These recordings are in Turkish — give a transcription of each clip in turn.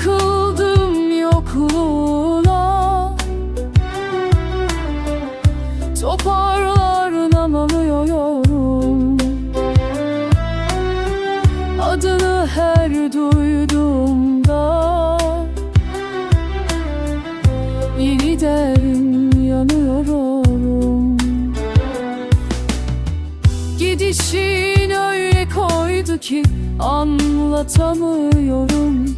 Takıldım yokluğuna. Toparlanamıyorum Adını her duyduğumda Yeniden yanıyorum. Gidişin öyle koydu ki Anlatamıyorum.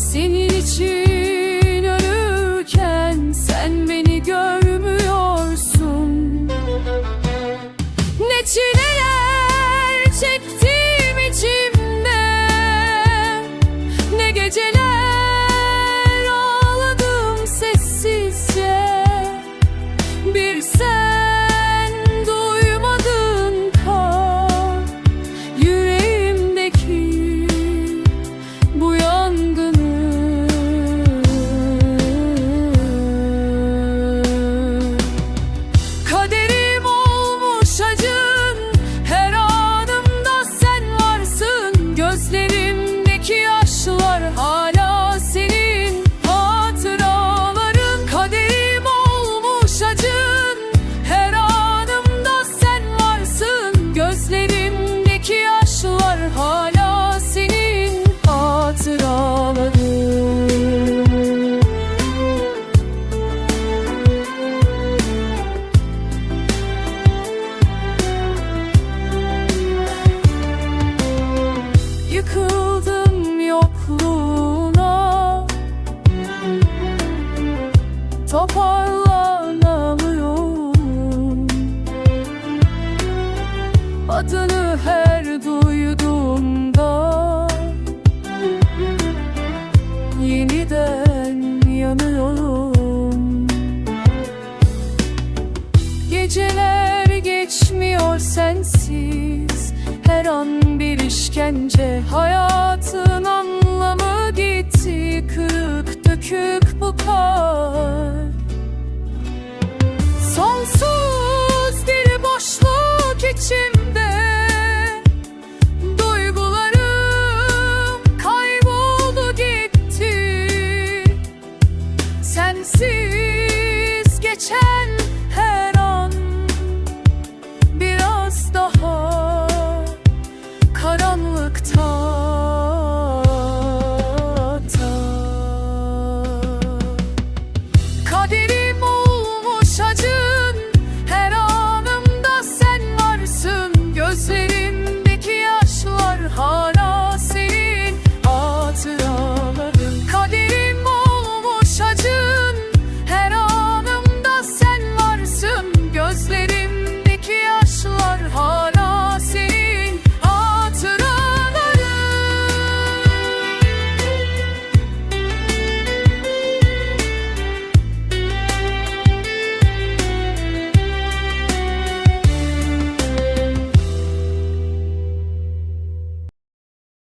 Senin için ölürken Adını her duyduğumda Yeniden yanıyorum. Geceler geçmiyor sensiz Her an bir işkence. Hayatın anlamı gitti Kırık dökük bu kalp